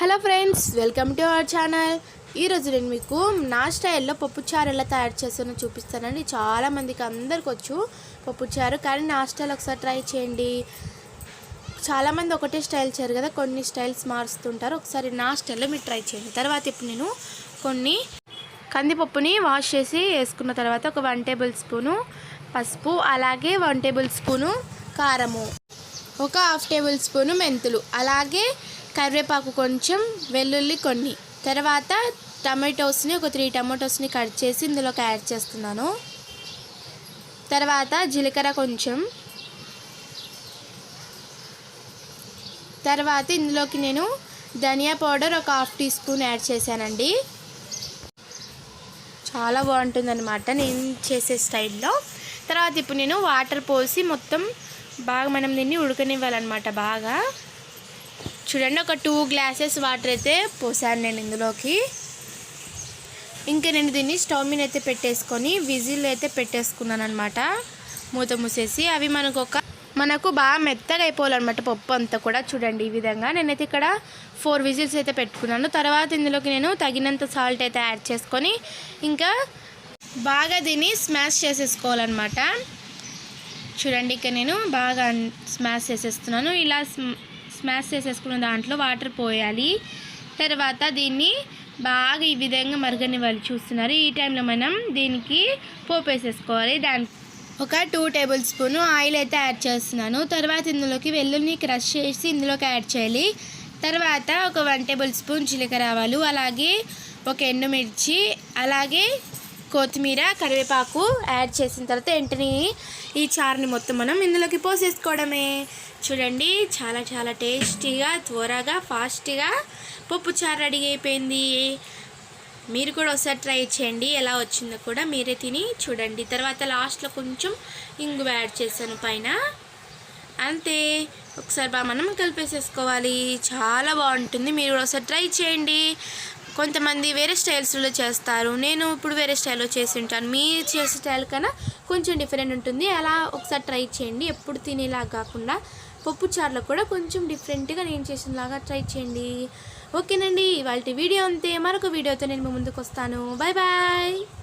Hello friends welcome to our channel. ఈరోజు నేను మీకు నా స్టైల్లో పప్పుచారు ఎలా తయారు చేస్తానో చూపిస్తానండి. చాలామందికి అందరికి వచ్చు పప్పుచారు కానీ నా స్టైల్ ఒకసారి ట్రై చేయండి. చాలామంది ఒకటే స్టైల్ చేయరు కదా కొన్ని స్టైల్స్ మారుస్తుంటారు. ఒకసారి నా స్టైల్లో మీరు ట్రై చేయండి. తర్వాత ఇప్పుడు నేను కొన్ని కందిపప్పుని వాష్ చేసి వేసుకున్న తర్వాత ఒక వన్ టేబుల్ స్పూను పసుపు అలాగే వన్ టేబుల్ స్పూను కారము ఒక హాఫ్ టేబుల్ స్పూను మెంతులు అలాగే కరివేపాకు కొంచెం వెల్లుల్లి కొన్ని. తర్వాత టమాటోస్ని ఒక త్రీ టమాటోస్ని కట్ చేసి ఇందులోకి యాడ్ చేస్తున్నాను. తర్వాత జీలకర్ర కొంచెం. తర్వాత ఇందులోకి నేను ధనియా పౌడర్ ఒక హాఫ్ టీ స్పూన్ యాడ్ చేశానండి. చాలా బాగుంటుందన్నమాట నేను చేసే స్టైల్లో. తర్వాత ఇప్పుడు నేను వాటర్ పోసి మొత్తం బాగా మనం దీన్ని ఉడకనివ్వాలన్నమాట బాగా. చూడండి ఒక టూ గ్లాసెస్ వాటర్ అయితే పోసాను నేను ఇందులోకి. ఇంకా నేను దీన్ని స్టవ్ మీద అయితే పెట్టేసుకొని విజిల్ అయితే పెట్టేసుకున్నాను అనమాట మూత మూసేసి అవి మనకు ఒక మనకు బాగా మెత్తగా అయిపోవాలన్నమాట పప్పు అంతా కూడా చూడండి ఈ విధంగా. నేనైతే ఇక్కడ ఫోర్ విజిల్స్ అయితే పెట్టుకున్నాను. తర్వాత ఇందులోకి నేను తగినంత సాల్ట్ అయితే యాడ్ చేసుకొని ఇంకా బాగా దీన్ని స్మాష్ చేసేసుకోవాలన్నమాట. చూడండి ఇక నేను బాగా స్మాష్ చేసేస్తున్నాను. ఇలా స్మాష్ చేసేసుకున్న దాంట్లో వాటర్ పోయాలి. తర్వాత దీన్ని బాగా ఈ విధంగా మరగనివ్వాలి చూస్తున్నారు. ఈ టైంలో మనం దీనికి పోపు వేసేసుకోవాలి. దాని ఒక టూ టేబుల్ స్పూన్ ఆయిల్ అయితే యాడ్ చేస్తున్నాను. తర్వాత ఇందులోకి వెల్లుల్ని క్రష్ చేసి ఇందులోకి యాడ్ చేయాలి. తర్వాత ఒక వన్ టేబుల్ స్పూన్ జీలకర్ర ఆవాలు అలాగే ఒక ఎండుమిర్చి అలాగే కొత్తిమీర కరివేపాకు యాడ్ చేసిన తర్వాత వెంటనే ఈ చారుని మొత్తం మనం ఇందులోకి పోసేసుకోవడమే. చూడండి చాలా చాలా టేస్టీగా త్వరగా ఫాస్ట్గా పప్పు చారు రెడీ అయిపోయింది. మీరు కూడా ఒకసారి ట్రై చేయండి ఎలా వచ్చిందో కూడా మీరే తిని చూడండి. తర్వాత లాస్ట్లో కొంచెం ఇంగు యాడ్ చేశాను పైన. అంతే ఒకసారి బాగా మనం కలిపేసేసుకోవాలి. చాలా బాగుంటుంది మీరు కూడా ఒకసారి ట్రై చేయండి. కొంతమంది వేరే స్టైల్స్లో చేస్తారు. నేను ఇప్పుడు వేరే స్టైల్లో చేసి ఉంటాను. మీరు చేసే స్టైల్ కన్నా కొంచెం డిఫరెంట్ ఉంటుంది. అలా ఒకసారి ట్రై చేయండి. ఎప్పుడు తినేలా కాకుండా పప్పు చారులో కూడా కొంచెం డిఫరెంట్గా నేను చేసినలాగా ట్రై చేయండి. ఓకేనండి. ఇవాళ వీడియో అంతే. మరొక వీడియోతో నేను మీ ముందుకు వస్తాను. Bye bye